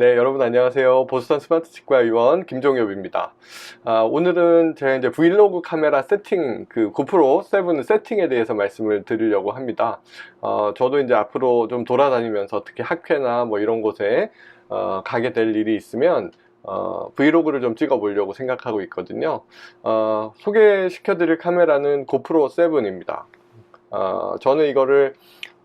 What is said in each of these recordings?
네, 여러분 안녕하세요. 보스턴 스마트 치과 의원 김종엽입니다. 아, 오늘은 제가 이제 브이로그 카메라 세팅, 그 고프로 7 세팅에 대해서 말씀을 드리려고 합니다. 어, 저도 이제 앞으로 좀 돌아다니면서 특히 학회나 뭐 이런 곳에 어, 가게 될 일이 있으면 어, 브이로그를 좀 찍어 보려고 생각하고 있거든요. 어, 소개시켜 드릴 카메라는 고프로 7입니다. 어, 저는 이거를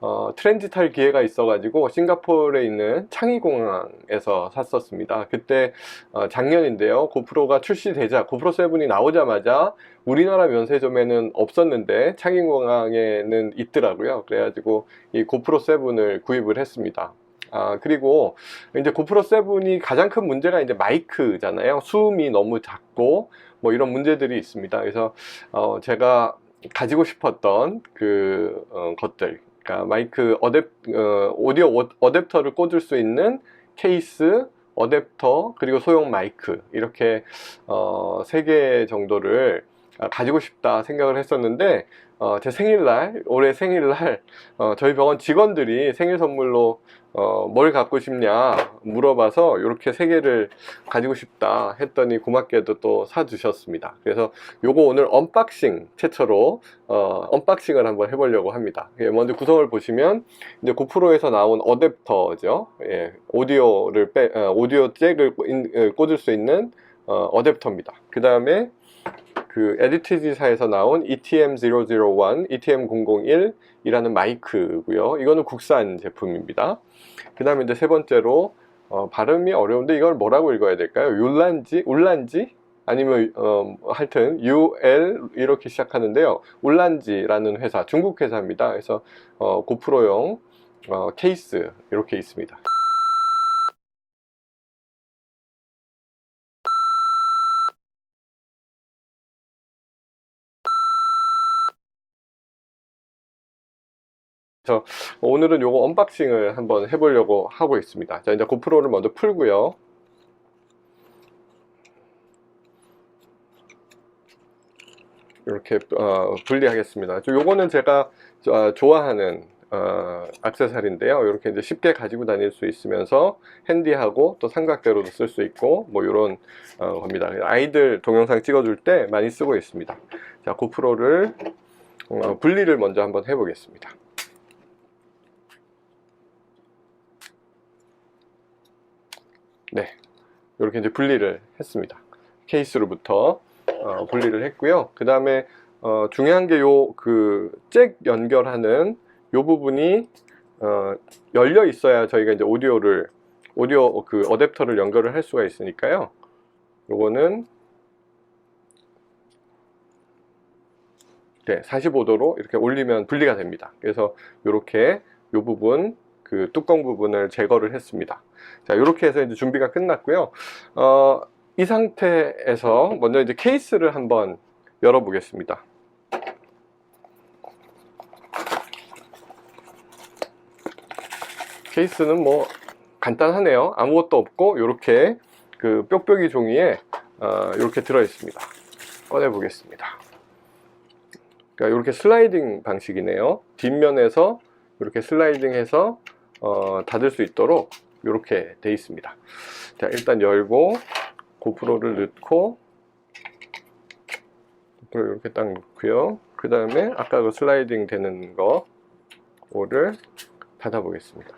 어, 트렌짓 할 기회가 있어가지고 싱가포르에 있는 창의공항에서 샀었습니다. 그때 어, 작년인데요. 고프로가 출시되자 고프로 7이 나오자마자 우리나라 면세점에는 없었는데 창의공항에는 있더라고요. 그래가지고 이 고프로 7을 구입을 했습니다. 아, 그리고 이제 고프로 7이 가장 큰 문제가 이제 마이크잖아요. 수음이 너무 작고 뭐 이런 문제들이 있습니다. 그래서 어, 제가 가지고 싶었던 그 어, 것들 그러니까 마이크 어댑 어, 오디오 어- 어댑터를 꽂을 수 있는 케이스, 어댑터 그리고 소형 마이크 이렇게 어, 세개 정도를 아, 가지고 싶다 생각을 했었는데 어, 제 생일날 올해 생일날 어, 저희 병원 직원들이 생일 선물로 어, 뭘 갖고 싶냐 물어봐서 이렇게 세 개를 가지고 싶다 했더니 고맙게도 또 사주셨습니다. 그래서 요거 오늘 언박싱 최초로 어, 언박싱을 한번 해보려고 합니다. 예, 먼저 구성을 보시면 이제 고프로에서 나온 어댑터죠. 예, 오디오를 빼, 어, 오디오 잭을 꽂을 수 있는 어, 어댑터입니다. 그 다음에 그 에디티지사에서 나온 E ETM001, ETM001이라는 마이크고요. 이거는 국산 제품입니다. 그 다음에 이제 세 번째로 어, 발음이 어려운데 이걸 뭐라고 읽어야 될까요? 울란지? 울란지? 아니면 어, 하여튼 UL 이렇게 시작하는데요. 울란지라는 회사, 중국 회사입니다. 그래서 어, 고프로용 어, 케이스 이렇게 있습니다. 오늘은 요거 언박싱을 한번 해보려고 하고 있습니다. 자, 이제 고프로를 먼저 풀고요. 이렇게 어, 분리하겠습니다. 저 요거는 제가 어, 좋아하는 어, 액세서리인데요. 이렇게 이제 쉽게 가지고 다닐 수 있으면서 핸디하고 또 삼각대로도 쓸 수 있고 뭐 이런 어, 겁니다. 아이들 동영상 찍어줄 때 많이 쓰고 있습니다. 자, 고프로를 어, 분리를 먼저 한번 해보겠습니다. 네, 이렇게 이제 분리를 했습니다. 케이스로부터 어, 분리를 했고요. 그 다음에 어, 중요한 게 요 그 잭 연결하는 요 부분이 어, 열려 있어야 저희가 이제 오디오를 오디오 그 어댑터를 연결을 할 수가 있으니까요. 요거는 네, 45도로 이렇게 올리면 분리가 됩니다. 그래서 이렇게 요 부분 그 뚜껑 부분을 제거를 했습니다. 자, 이렇게 해서 이제 준비가 끝났고요. 어, 이 상태에서 먼저 이제 케이스를 한번 열어보겠습니다. 케이스는 뭐 간단하네요. 아무것도 없고 이렇게 그 뾱뾱이 종이에 어, 이렇게 들어 있습니다. 꺼내 보겠습니다. 그러니까 이렇게 슬라이딩 방식이네요. 뒷면에서 이렇게 슬라이딩해서 어, 닫을 수 있도록 이렇게 돼 있습니다. 자, 일단 열고 고프로를 넣고 고프로 이렇게 딱 넣고요. 그 다음에 아까 그 슬라이딩 되는 거를 닫아 보겠습니다.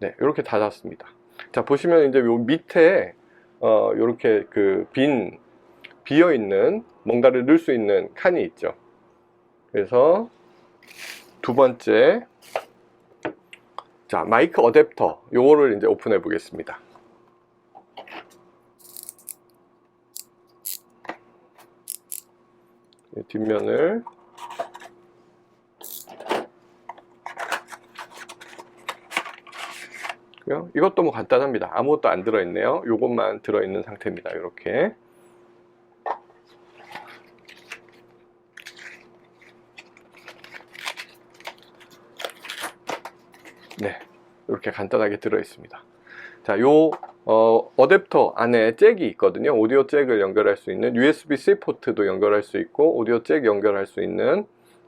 네, 이렇게 닫았습니다. 자, 보시면 이제 요 밑에 어, 이렇게 그 빈 비어 있는 뭔가를 넣을 수 있는 칸이 있죠. 그래서 두 번째 자, 마이크 어댑터 요거를 이제 오픈해 보겠습니다. 이 뒷면을. 이것도 뭐 간단합니다. 아무것도 안 들어있네요. 요것만 들어있는 상태입니다. 이렇게. 네, 이렇게 간단하게 들어 있습니다. 자, 요 어, 어댑터 안에 잭이 있거든요. 오디오 잭을 연결할 수 있는 USB-C 포트도 연결할 수 있고 오디오 잭 연결할 수 있는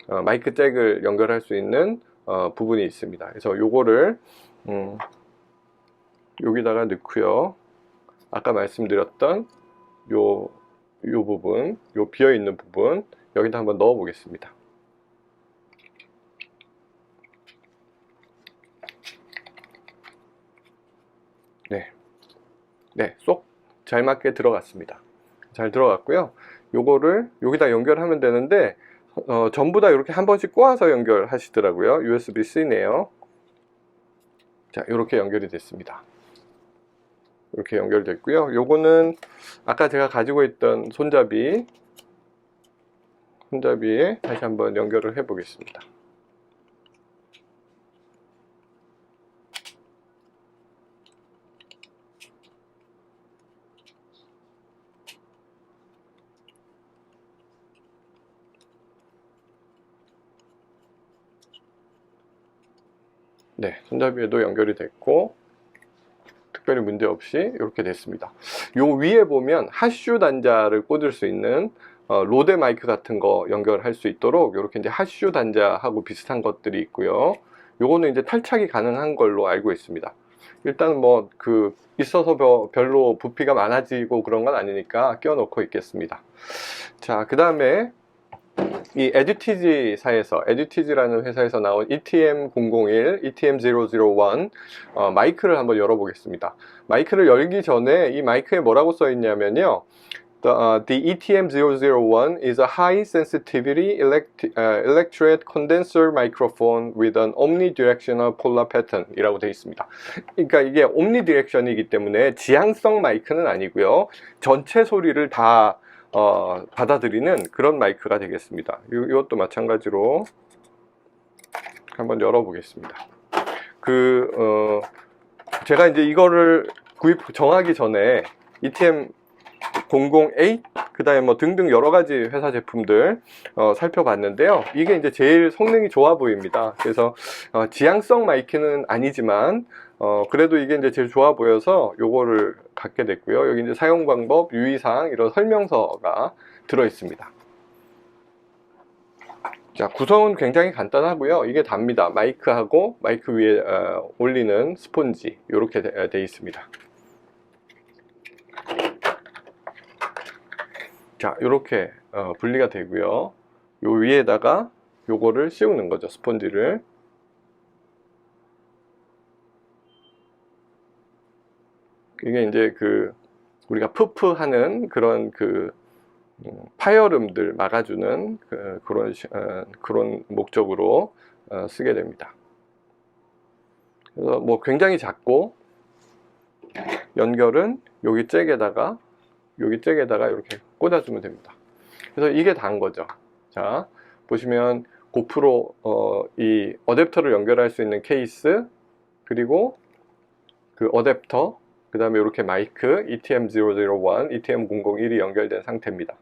어, 마이크 잭을 연결할 수 있는 어, 부분이 있습니다. 그래서 요거를 음, 여기다가 넣고요. 아까 말씀드렸던 요, 요 부분, 요 비어 있는 부분 여기다 한번 넣어 보겠습니다. 네. 네, 쏙 잘 맞게 들어갔습니다. 잘 들어갔고요. 요거를 여기다 연결하면 되는데 어, 전부 다 이렇게 한 번씩 꼬아서 연결하시더라고요. USB-C네요. 자, 이렇게 연결이 됐습니다. 이렇게 연결됐고요. 요거는 아까 제가 가지고 있던 손잡이 손잡이에 다시 한번 연결을 해 보겠습니다. 네, 손잡이에도 연결이 됐고 특별히 문제 없이 이렇게 됐습니다. 요 위에 보면 핫슈 단자를 꽂을 수 있는 어, 로데 마이크 같은 거 연결할 수 있도록 이렇게 이제 핫슈 단자하고 비슷한 것들이 있고요. 요거는 이제 탈착이 가능한 걸로 알고 있습니다. 일단 뭐 그 있어서 벼- 별로 부피가 많아지고 그런 건 아니니까 끼워놓고 있겠습니다. 자, 그 다음에 이 에듀티지사에서 에듀티지라는 회사에서 나온 E ETM001, ETM001 어, 마이크를 한번 열어보겠습니다. 마이크를 열기 전에 이 마이크에 뭐라고 써 있냐면요. The, uh, the ETM001 is a high sensitivity elect, uh, electret condenser microphone with an omnidirectional polar pattern 이라고 되어 있습니다. 그러니까 이게 omnidirection이기 때문에 지향성 마이크는 아니고요. 전체 소리를 다 어, 받아들이는 그런 마이크가 되겠습니다. 이, 이것도 마찬가지로 한번 열어보겠습니다. 그, 어, 제가 이제 이거를 구입, 정하기 전에 ETM 008, 그 다음에 뭐 등등 여러 가지 회사 제품들 어, 살펴봤는데요. 이게 이제 제일 성능이 좋아 보입니다. 그래서 어, 지향성 마이크는 아니지만 어, 그래도 이게 이제 제일 좋아 보여서 요거를 갖게 됐고요. 여기 이제 사용 방법, 유의사항 이런 설명서가 들어 있습니다. 자, 구성은 굉장히 간단하고요. 이게 답니다. 마이크하고 마이크 위에 어, 올리는 스폰지 이렇게 돼, 돼 있습니다. 자, 이렇게 어, 분리가 되고요. 요 위에다가 요거를 씌우는 거죠. 스폰지를. 이게 이제 그 우리가 푸프 하는 그런 그 음, 파열음들 막아주는 그, 런 그런 목적으로 어, 쓰게 됩니다. 그래서 뭐 굉장히 작고 연결은 여기 잭에다가 여기 잭에다가 이렇게 꽂아주면 됩니다. 그래서 이게 다인 거죠. 자 보시면 고프로 어, 이 어댑터를 연결할 수 있는 케이스 그리고 그 어댑터 그 다음에 이렇게 마이크 E ETM001, ETM001이 연결된 상태입니다.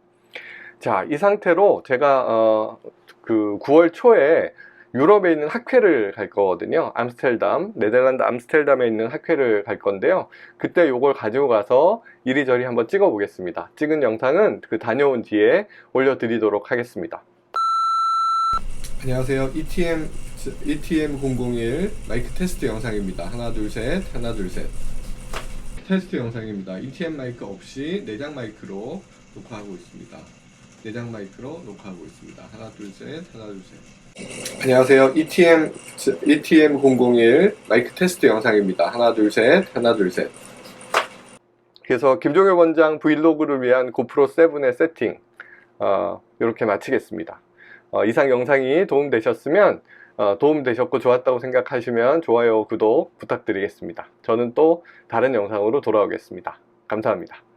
자, 이 상태로 제가 어, 그 9월 초에 유럽에 있는 학회를 갈 거거든요. 암스텔담, 네덜란드 암스텔담에 있는 학회를 갈 건데요. 그때 이걸 가지고 가서 이리저리 한번 찍어 보겠습니다. 찍은 영상은 그 다녀온 뒤에 올려드리도록 하겠습니다. 안녕하세요. E ETM ETM001 마이크 테스트 영상입니다. 하나 둘 셋, 하나 둘 셋. 테스트 영상입니다. ETM 마이크 없이 내장 마이크로 녹화하고 있습니다. 내장 마이크로 녹화하고 있습니다. 하나 둘 셋, 하나 둘 셋. 안녕하세요. E ETM ETM001 마이크 테스트 영상입니다. 하나 둘 셋, 하나 둘 셋. 그래서 김종혁 원장 브이로그를 위한 고프로 7의 세팅 어, 이렇게 마치겠습니다. 어, 이상 영상이 도움되셨으면 어, 도움되셨고 좋았다고 생각하시면 좋아요, 구독 부탁드리겠습니다. 저는 또 다른 영상으로 돌아오겠습니다. 감사합니다.